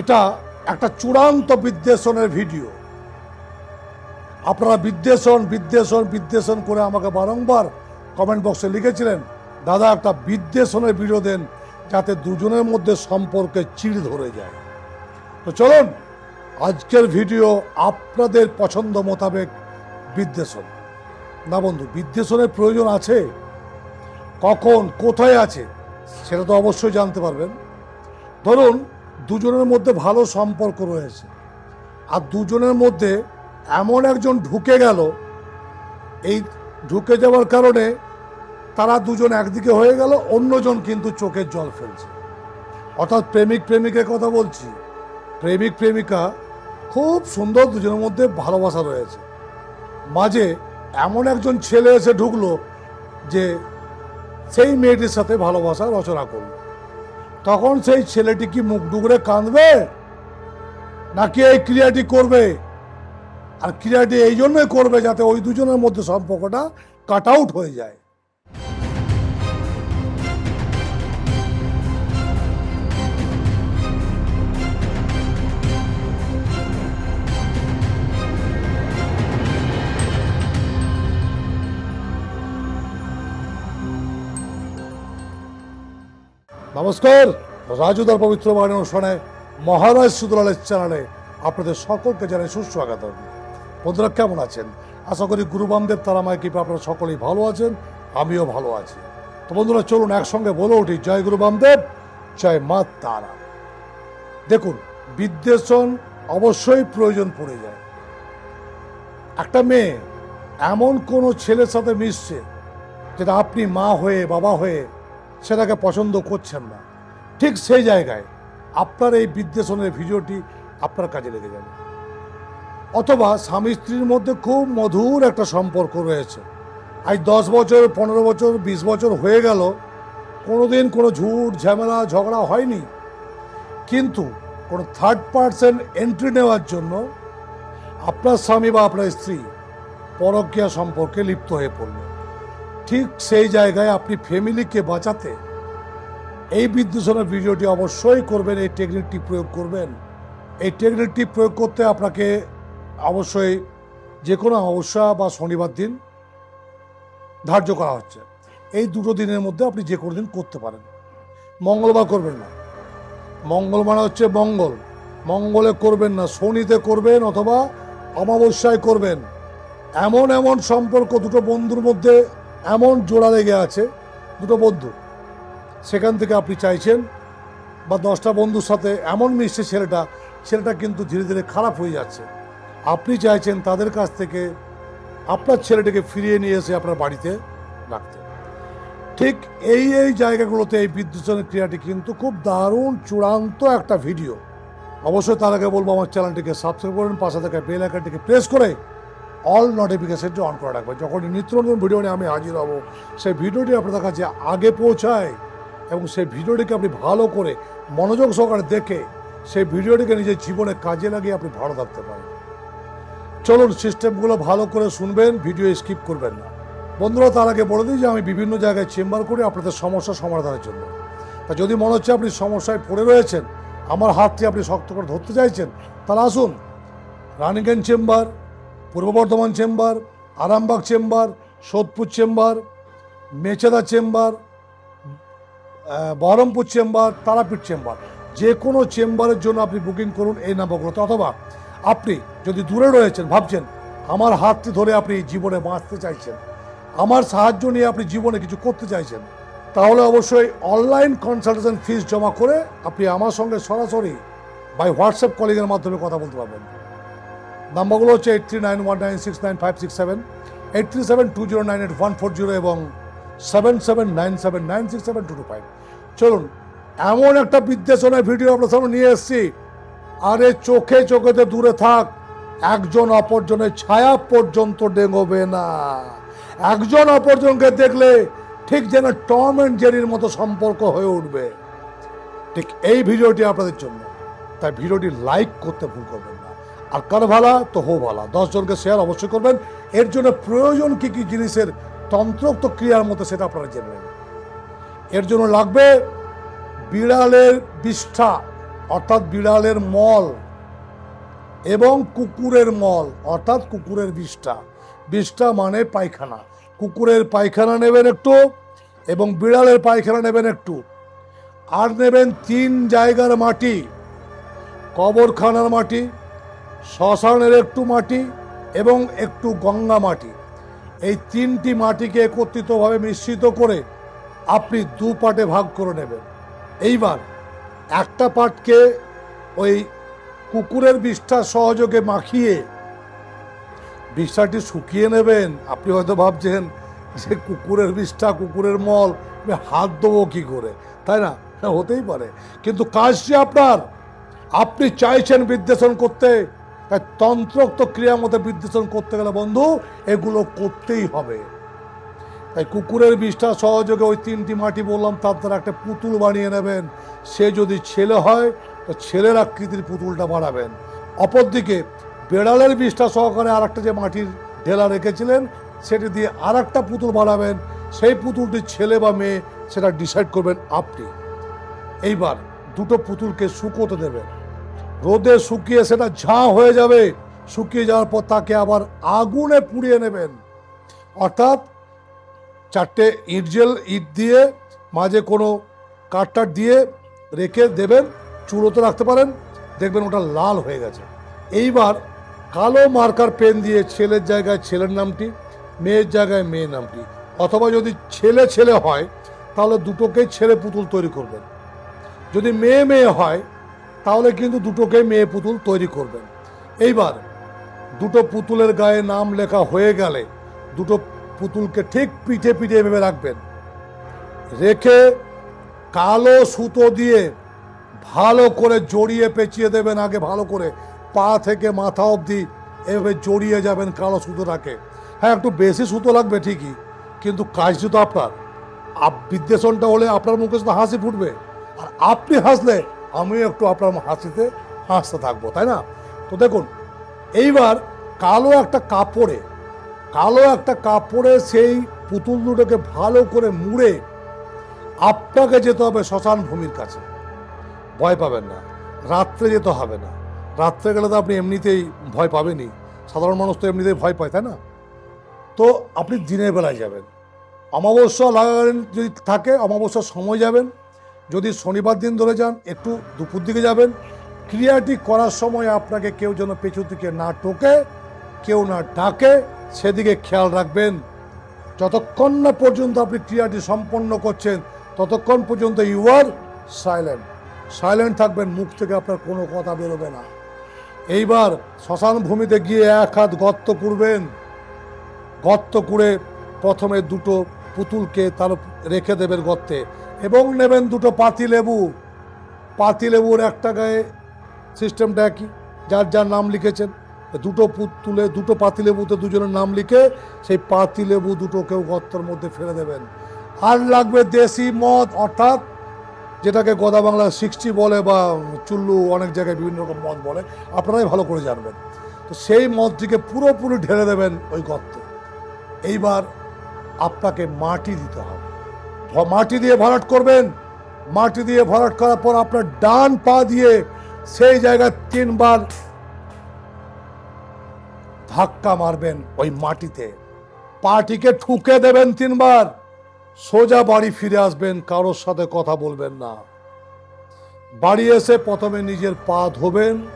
এটা একটা চূড়ান্ত বিদ্বেষণের ভিডিও। আপনারা বিদ্বেষণ বিদ্বেষণ বিদ্বেষণ করে আমাকে বারংবার কমেন্ট বক্সে লিখেছিলেন, দাদা, একটা বিদ্বেষণের ভিডিও দেন যাতে দুজনের মধ্যে সম্পর্কে চিড় ধরে যায়। তো চলুন, আজকের ভিডিও আপনাদের পছন্দ মোতাবেক বিদ্বেষণ না বন্ধু বিদ্বেষণের প্রয়োজন আছে। কখন, কোথায় আছে, সেটা তো অবশ্যই জানতে পারবেন। ধরুন দুজনের মধ্যে ভালো সম্পর্ক রয়েছে। আর দুজনের মধ্যে এমন একজন ঢুকে গেল, এই ঢুকে যাওয়ার কারণে তারা দুজন একদিকে হয়ে গেল, অন্যজন কিন্তু চোখের জল ফেলছে। অর্থাৎ প্রেমিক প্রেমিকের কথা বলছি। প্রেমিক প্রেমিকা খুব সুন্দর দুজনের মধ্যে ভালোবাসা রয়েছে। মাঝে এমন একজন ছেলে এসে ঢুকলো যে সেই মেয়েটির সাথে ভালোবাসা রচনা করল। তখন সেই ছেলেটি কি মুখ ডুগরে কাঁদবে? নাকি এই ক্রিয়াটি করবে? আর ক্রিয়াটি এই জন্যই করবে যাতে ওই দুজনের মধ্যে সম্পর্কটা কাট আউট হয়ে যায়। নমস্কার। রাজুদার পবিত্র বাণী অনুষ্ঠানে মহারাজ সুদলালের চ্যানেলে আপনাদের সকলকে জানাই সুস্বাগত। বন্ধুরা, কেমন আছেন? আশা করি গুরু বামদেব তারামায় কৃপা আপনারা সকলেই ভালো আছেন, আমিও ভালো আছি। তো বন্ধুরা, চলুন একসঙ্গে বলে উঠি। জয় গুরুবামদেব জয় মা তারা। দেখুন, বিদ্বেষণ অবশ্যই প্রয়োজন পড়ে যায়। একটা মেয়ে এমন কোনো ছেলের সাথে মিশছে যেটা আপনি মা হয়ে, বাবা হয়ে সেটাকে পছন্দ করছেন না। ঠিক সেই জায়গায় আপনার এই বিদ্বেষণের ভিডিওটি আপনার কাজে লেগে যাবে। অথবা স্বামী স্ত্রীর মধ্যে খুব মধুর একটা সম্পর্ক রয়েছে। আজ দশ বছর, পনেরো বছর, বিশ বছর হয়ে গেল, কোনোদিন কোনো ঝুট, ঝামেলা, ঝগড়া হয়নি। কিন্তু কোনো থার্ড পার্সন এন্ট্রি নেওয়ার জন্য আপনার স্বামী বা আপনার স্ত্রী পরকীয়া সম্পর্কে লিপ্ত হয়ে পড়ল। ঠিক সেই জায়গায় আপনি ফ্যামিলিকে বাঁচাতে এই বিদ্বেষণের ভিডিওটি অবশ্যই করবেন, এই টেকনিকটি প্রয়োগ করবেন। এই টেকনিকটি প্রয়োগ করতে আপনাকে অবশ্যই যে কোনো অমাবস্যা বা শনিবার দিন ধার্য করা হচ্ছে। এই দুটো দিনের মধ্যে আপনি যে কোনো দিন করতে পারেন। মঙ্গলবার করবেন না। মঙ্গল মানে হচ্ছে মঙ্গল। মঙ্গলে করবেন না, শনিতে করবেন অথবা অমাবস্যায় করবেন। এমন এমন সম্পর্ক দুটো বন্ধুর মধ্যে এমন জোড়া লেগে আছে, দুটো বন্ধু। সেখান থেকে আপনি চাইছেন, বা দশটা বন্ধুর সাথে এমন মিশছে ছেলেটা ছেলেটা কিন্তু ধীরে ধীরে খারাপ হয়ে যাচ্ছে। আপনি চাইছেন তাদের কাছ থেকে আপনার ছেলেটাকে ফিরিয়ে নিয়ে এসে আপনার বাড়িতে রাখতে। ঠিক এই এই জায়গাগুলোতে এই বিদ্যুৎনের ক্রিয়াটি কিন্তু খুব দারুণ চূড়ান্ত একটা ভিডিও। অবশ্যই তার আগে বলব, আমার চ্যানেলটিকে সাবস্ক্রাইব করুন, পাশে থাকা বেল আইকনটিকে প্রেস করে অল নোটিফিকেশনটি অন করে রাখবেন যখন নিত্য নতুন ভিডিও নিয়ে আমি হাজির হব, সেই ভিডিওটি আপনাদের কাছে আগে পৌঁছায় এবং সেই ভিডিওটিকে আপনি ভালো করে মনোযোগ সহকারে দেখে সেই ভিডিওটিকে নিজের জীবনে কাজে লাগিয়ে আপনি ভালো থাকতে পারেন। চলুন সিস্টেমগুলো ভালো করে শুনবেন ভিডিও স্কিপ করবেন না। বন্ধুরা, তার আগে বলে দিই যে আমি বিভিন্ন জায়গায় চেম্বার করি আপনাদের সমস্যা সমাধানের জন্য। তা যদি মনে হচ্ছে আপনি সমস্যায় পড়ে রয়েছেন, আমার হাতটি আপনি শক্ত করে ধরতে চাইছেন, তাহলে আসুন Raniganj chamber Purba Bardhaman chamber, Arambagh chamber, Sodepur chamber, Mecheda chamber Baharampur chamber, Tarapith chamber. যে কোনো চেম্বারের জন্য আপনি বুকিং করুন এই নাম্বারগুলোতে অথবা আপনি যদি দূরে রয়েছেন, ভাবছেন, আমার হাতটি ধরে আপনি জীবনে বাঁচতে চাইছেন, আমার সাহায্য নিয়ে আপনি জীবনে কিছু করতে চাইছেন, তাহলে অবশ্যই অনলাইন কনসালটেশন ফিস জমা করে আপনি আমার সঙ্গে সরাসরি বাই হোয়াটসঅ্যাপ কলিংয়ের মাধ্যমে কথা বলতে পারবেন। নাম্বারগুলো হচ্ছে eight three nine one nine six nine five six seven eight three seven two zero nine eight one four zero এবং seven seven nine seven nine six seven two two five চলুন, এমন একটা বিদ্বেষণের ভিডিও আপনার সামনে নিয়ে এসেছি। আরে চোখে চোখেতে দূরে থাক, একজন অপরজনের ছায়া পর্যন্ত ডেঙ্গোবে না। একজন অপরজনকে দেখলে ঠিক যেন টম অ্যান্ড জেরির মতো সম্পর্ক হয়ে উঠবে। ঠিক এই ভিডিওটি আপনাদের জন্য। তাই ভিডিওটি লাইক করতে ভুল করবেন আর কার ভালা তো হো ভালা দশজনকে শেয়ার অবশ্যই করবেন। এর জন্য প্রয়োজন কী কী জিনিসের তন্ত্রোক্ত ক্রিয়ার মতো সেটা আপনারা জেনে এর জন্য লাগবে বিড়ালের বিষ্ঠা, অর্থাৎ বিড়ালের মল এবং কুকুরের মল, অর্থাৎ কুকুরের বিষ্ঠা। বিষ্ঠা মানে পায়খানা। কুকুরের পায়খানা নেবেন একটু এবং বিড়ালের পায়খানা নেবেন একটু। আর নেবেন তিন জায়গার মাটি, কবরখানার মাটি শ্মশানের একটু মাটি এবং একটু গঙ্গা মাটি। এই তিনটি মাটিকে একত্রিতভাবে মিশ্রিত করে আপনি দু পাটে ভাগ করে নেবেন। এইবার একটা পাটকে ওই কুকুরের বিষ্ঠার সহযোগে মাখিয়ে বিষ্ঠাটি শুকিয়ে নেবেন। আপনি হয়তো ভাবছেন যে কুকুরের বিষ্ঠা কুকুরের মল হাত দেবো কী করে? তাই না? হ্যাঁ, হতেই পারে। কিন্তু কাজটি আপনার। আপনি চাইছেন বিদ্বেষণ করতে তাই তন্ত্রোক্ত ক্রিয়া মতো বিদ্বেষণ করতে গেলে, বন্ধু, এগুলো করতেই হবে। তাই কুকুরের বিষ্ঠা সহযোগে ওই তিনটি মাটি বললাম, তার দ্বারা একটা পুতুল বানিয়ে নেবেন। সে যদি ছেলে হয়, তো ছেলের আকৃতির পুতুলটা বানাবেন। অপরদিকে, বেড়ালের বিষ্ঠা সহকারে আর একটা যে মাটির ঢেলা রেখেছিলেন, সেটি দিয়ে আর একটা পুতুল বানাবেন। সেই পুতুলটি ছেলে বা মেয়ে, সেটা ডিসাইড করবেন আপনি। এইবার দুটো পুতুলকে শুকোতে দেবেন। রোদে শুকিয়ে সেটা ঝাঁ হয়ে যাবে। শুকিয়ে যাওয়ার পর তাকে আবার আগুনে পুড়িয়ে নেবেন। অর্থাৎ চারটে ইট জেল ইট দিয়ে মাঝে কোনো কাঠটার দিয়ে রেখে দেবেন, চুলোতে রাখতে পারেন, দেখবেন ওটা লাল হয়ে গেছে। এইবার কালো মার্কার পেন দিয়ে ছেলের জায়গায় ছেলের নামটি, মেয়ের জায়গায় মেয়ের নামটি, অথবা যদি ছেলে ছেলে হয়, তাহলে দুটোকেই ছেলে পুতুল তৈরি করবেন। যদি মেয়ে মেয়ে হয় তাহলে কিন্তু দুটোকে মেয়ে পুতুল তৈরি করবেন। এইবার দুটো পুতুলের গায়ে নাম লেখা হয়ে গেলে দুটো পুতুলকে ঠিক পিঠে পিঠে ভেবে রাখবেন। রেখে কালো সুতো দিয়ে ভালো করে জড়িয়ে পেঁচিয়ে দেবেন আগে ভালো করে। পা থেকে মাথা অবধি এভাবে জড়িয়ে যাবেন কালো সুতোটাকে। হ্যাঁ একটু বেশি সুতো লাগবে ঠিকই, কিন্তু কাজটি তো আপনার। আপ বিদ্বেষণটা হলে আপনার মুখে শুধু হাসি ফুটবে। আর আপনি হাসলে আমিও একটু আপনার হাসিতে হাসতে থাকব, তাই না? তো দেখুন, এইবার কালো একটা কাপড়ে, কালো একটা কাপড়ে সেই পুতুল দুটোকে ভালো করে মুড়ে আপনাকে যেতে হবে শ্মশান ভূমির কাছে। ভয় পাবেন না। রাত্রে যেতে হবে না। রাত্রে গেলে তো আপনি এমনিতেই ভয় পাবেনই। সাধারণ মানুষ তো এমনিতেই ভয় পায়, তাই না? তো আপনি দিনের বেলায় যাবেন। অমাবস্যা লাগালেন যদি থাকে, অমাবস্যার সময় যাবেন। যদি শনিবার দিন ধরে যান, একটু দুপুর দিকে যাবেন। ক্রিয়াটি করার সময় আপনাকে কেউ যেন পেছু দিকে না টোকে কেউ না ডাকে, সেদিকে খেয়াল রাখবেন। যতক্ষণ না পর্যন্ত আপনি ক্রিয়াটি সম্পন্ন করছেন, ততক্ষণ পর্যন্ত ইউ আর সাইলেন্ট সাইলেন্ট থাকবেন, মুখ থেকে আপনার কোনো কথা বেরোবে না। এইবার শ্মশান ভূমিতে গিয়ে এক হাত গর্ত করবেন গর্ত করে প্রথমে দুটো পুতুলকে তার রেখে দেবেন গর্তে। এবং নেবেন দুটো পাতি লেবু। পাতি লেবুর একটা গায়ে সিস্টেমটা একই, যার যার নাম লিখেছেন। দুটো পুতুলে দুটো পাতি লেবুতে দুজনের নাম লিখে সেই পাতি লেবু দুটোকেও গর্তের মধ্যে ফেলে দেবেন। আর লাগবে দেশি মদ, অর্থাৎ যেটাকে গোদা বাংলা সিক্সটি বলে বা চুল্লু অনেক জায়গায় বিভিন্ন রকম মদ বলে, আপনারাই ভালো করে জানবেন। তো সেই মদটিকে পুরোপুরি ঢেলে দেবেন ওই গর্তে। এইবার আপনাকে মাটি দিতে হবে। মাটি দিয়ে ভরাট করবেন। মাটি দিয়ে ভরাট করার পর আপনার ডান পা দিয়ে সেই জায়গায় তিনবার ধাক্কা মারবেন ওই মাটিতে। পাটিকে ঠুকে দেবেন তিনবার। সোজা বাড়ি ফিরে আসবেন, কারোর সাথে কথা বলবেন না। বাড়ি এসে প্রথমে নিজের পা ধোবেন,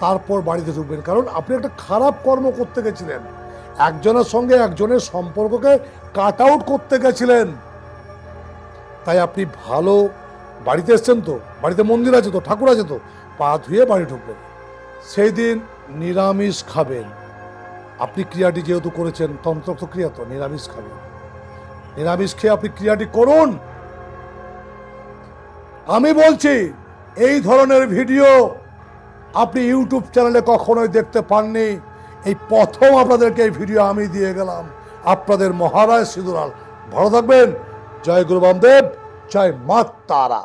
তারপর বাড়িতে ঢুকবেন। কারণ আপনি একটা খারাপ কর্ম করতে গেছিলেন। একজনের সঙ্গে একজনের সম্পর্ককে কাট আউট করতে গেছিলেন। তাই আপনি ভালো বাড়িতে এসছেন তো? বাড়িতে মন্দির আছে তো? ঠাকুর আছে তো? পা ধুয়ে বাড়ি ঢুকবেন সেই দিন নিরামিষ খাবেন। আপনি ক্রিয়াটি যেহেতু করেছেন তন্ত্রক্ত ক্রিয়া তো, নিরামিষ খাবেন। নিরামিষ খেয়ে আপনি ক্রিয়াটি করুন। আমি বলছি, এই ধরনের ভিডিও আপনি ইউটিউব চ্যানেলে কখনোই দেখতে পাননি। এই প্রথম আপনাদেরকে এই ভিডিও আমি দিয়ে গেলাম। আপনাদের মহারাজ সিঁদুরাল। ভালো থাকবেন। জয় গুরু বামদেব জয় মা তারা।